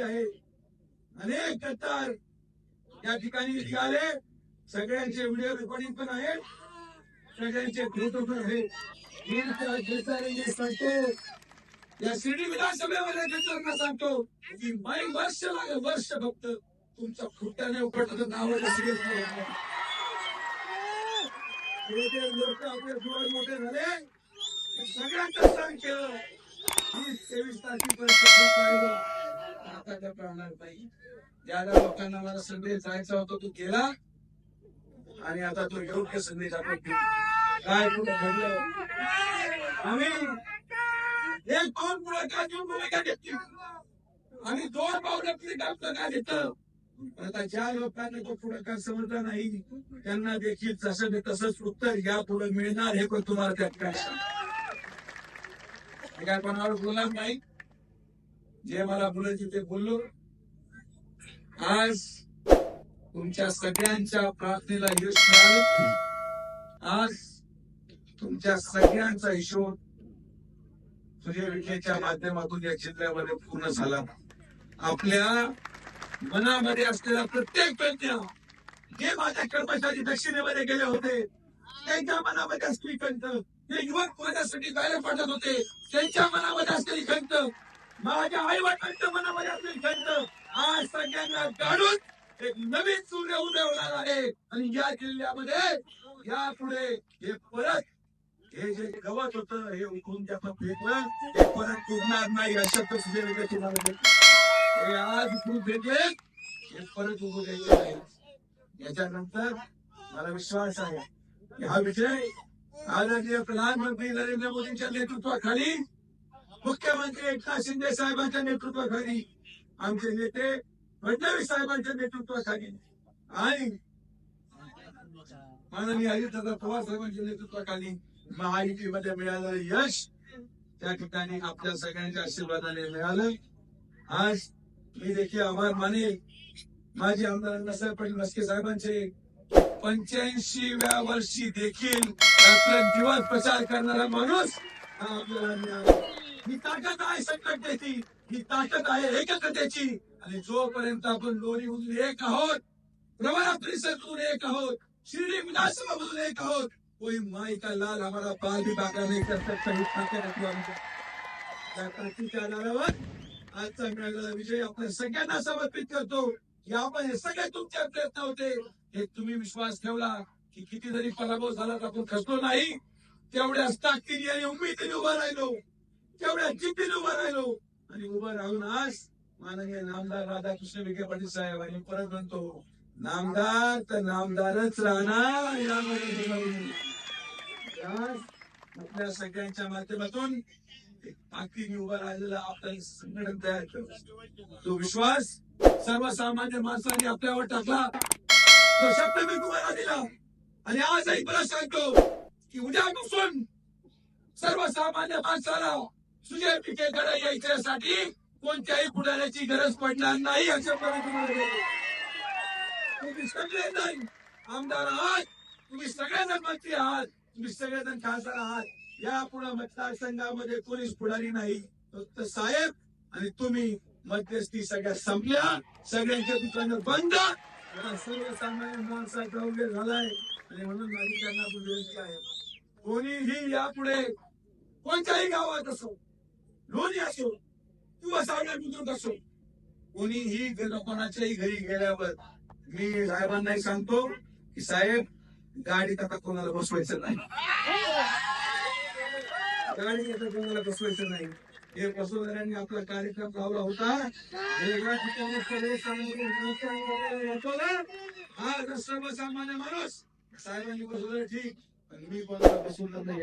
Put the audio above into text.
आहे. अनेक कट्टार या ठिकाणी निघाले सगळ्यांचे व्हिडिओ रेकॉर्डिंग पण आहेत. सगळ्यांचे फोटो पण आहेत. या शिर्डी विधानसभेमध्ये कट्टारना सांगतो की माई वर्ष लागेल वर्ष फक्त तुमच्या खुट्ट्याने उपटत नाव लोक आपले डोळे मोठे झाले सगळ्यांचं सांग केलं आणि तेवीस तारखेपर्यंत आता नाही. ज्या ज्या लोकांना मला संदेश जायचा होता तो गेला. आणि आता तो योग्य संदेश आपण काय कुठं घडलं? आम्ही एक दोन मुलाखत घेऊन भूमिका घेतली? आणि दोन पावलं पुढे का घेतलं? आता ज्या लोकांना तो पुढाकार समजला नाही त्यांना देखील जसं ते तसंच उत्तर या पुढे मिळणार हे पण तुम्हाला त्यात काय सांगतो. काय कोणावर बोलणार नाही. जे मला बोलायचे ते बोललो. आज तुमच्या सगळ्यांच्या प्रार्थनेला यश मिळालं. आज तुमच्या सगळ्यांचा हिशोब सूर्य विखेच्या माध्यमातून या जिल्ह्यामध्ये पूर्ण झाला. आपल्या मनामध्ये असलेला प्रत्येक प्रयत्न जे माझ्या कर्मचारी दक्षिणेमध्ये गेले होते त्यांच्या मनामध्ये असली खंत ते युवक माझ्यासाठी जायला पाठत होते त्यांच्या मनामध्ये असलेली खंत माझ्या आई वडिलांच्या मनामध्ये असलेली खंत आज सगळ्यांना काढून एक नवीन सूर्य उदय होणार आहे. आणि या जिल्ह्यामध्ये यापुढे हे परत हे जे गवत होत हे उकळून त्याचं फेकलं हे परत उगणार नाही अशा तसं हे आज उकळून फेकले हे परत उभं द्यायचे नाही याच्यानंतर मला विश्वास आहे हा विषय आदरणीय प्रधानमंत्री नरेंद्र मोदींच्या नेतृत्वाखाली मुख्यमंत्री एकनाथ शिंदे साहेबांच्या नेतृत्वाखाली आमचे नेते फडणवीस साहेबांच्या नेतृत्वाखाली आणि माननीय अजितदादा पवार साहेबांच्या नेतृत्वाखाली महायुतीमध्ये मिळालेलं यश त्या ठिकाणी आपल्या सगळ्यांच्या आशीर्वादाने मिळालं. आज मी देखील आभार मानेल. माजी आमदार अण्णासाहेब पाटील मस्के साहेबांचे पंच्याऐंशी व्या वर्षी देखील दिवस प्रचार करणारा माणूस हा आपल्याला ही ताकद आहे संघटनेची ही ताकद आहे एकत्रतेची आणि जोपर्यंत आपण लोणीमधून एक आहोत प्रवरा परिसरातून एक आहोत शिर्डी विधानसभा मधून एक आहोत कोई माई का लाल हमारा पाल भी बाका नहीं कर सकता ही ताकद रखू आमच्या त्या ताकदीच्या आधारावर आजचा मिळालेला विजय आपण सगळ्यांना समर्पित करतो. की आपण हे सगळे तुमचे प्रयत्न होते. हे तुम्ही विश्वास ठेवला की किती जरी पराभव झाला तर आपण खचलो नाही. तेवढ्याच ताकदीने आणि उमेदीने उभा राहिलो. तेवढ्या जिद्दीने उभा राहिलो. आणि उभं राहून आज माननीय नामदार राधाकृष्ण विखे पाटील साहेब आणि परत म्हणतो नामदार तर नामदारच राहणार यामध्ये आपल्या सगळ्यांच्या माध्यमातून एक ताकदीने उभा राहिलेला आपल्याला संघटन तयार केलं. तो विश्वास सर्वसामान्य माणसाने आपल्यावर टाकला. तो शब्द मी तुम्हाला दिला. आणि आजही मला सांगतो की उद्यापासून सर्वसामान्य माणसाला सुजय पिकेकडे यायच्यासाठी कोणत्याही पुढाऱ्याची गरज पडणार नाही अशा तुम्हाला तुम्ही सगळे नाही आमदार आहात. तुम्ही सगळेजण मंत्री आहात. तुम्ही सगळेजण खासदार आहात. या पुढे मतदारसंघामध्ये कोणीच पुढारी नाही. फक्त साहेब आणि तुम्ही मध्यस्थी सगळ्या संपल्या. सगळ्यांच्या दुकानं बंद. सर्वसामान्य माणसाचा उल्लेख झालाय आणि म्हणून माझी त्यांना विनंती आहे. कोणीही यापुढे कोणत्याही गावात असो लोणी असो किंवा सावल्या बुद्रुक असो कोणीही ग- कोणाच्याही घरी गेल्यावर मी साहेबांनाही सांगतो की साहेब गाडीत आता कोणाला बसवायचं नाही. गाडी आता कोणाला बसवायचं नाही. हे बसवणाऱ्यांनी आपला कार्यक्रम लावला होता. वेगळ्या ठिकाणी सामान्य हा सर्वसामान्य माणूस साहेबांनी बसवलं ठीक. पण मी कोणाला बसवलं नाही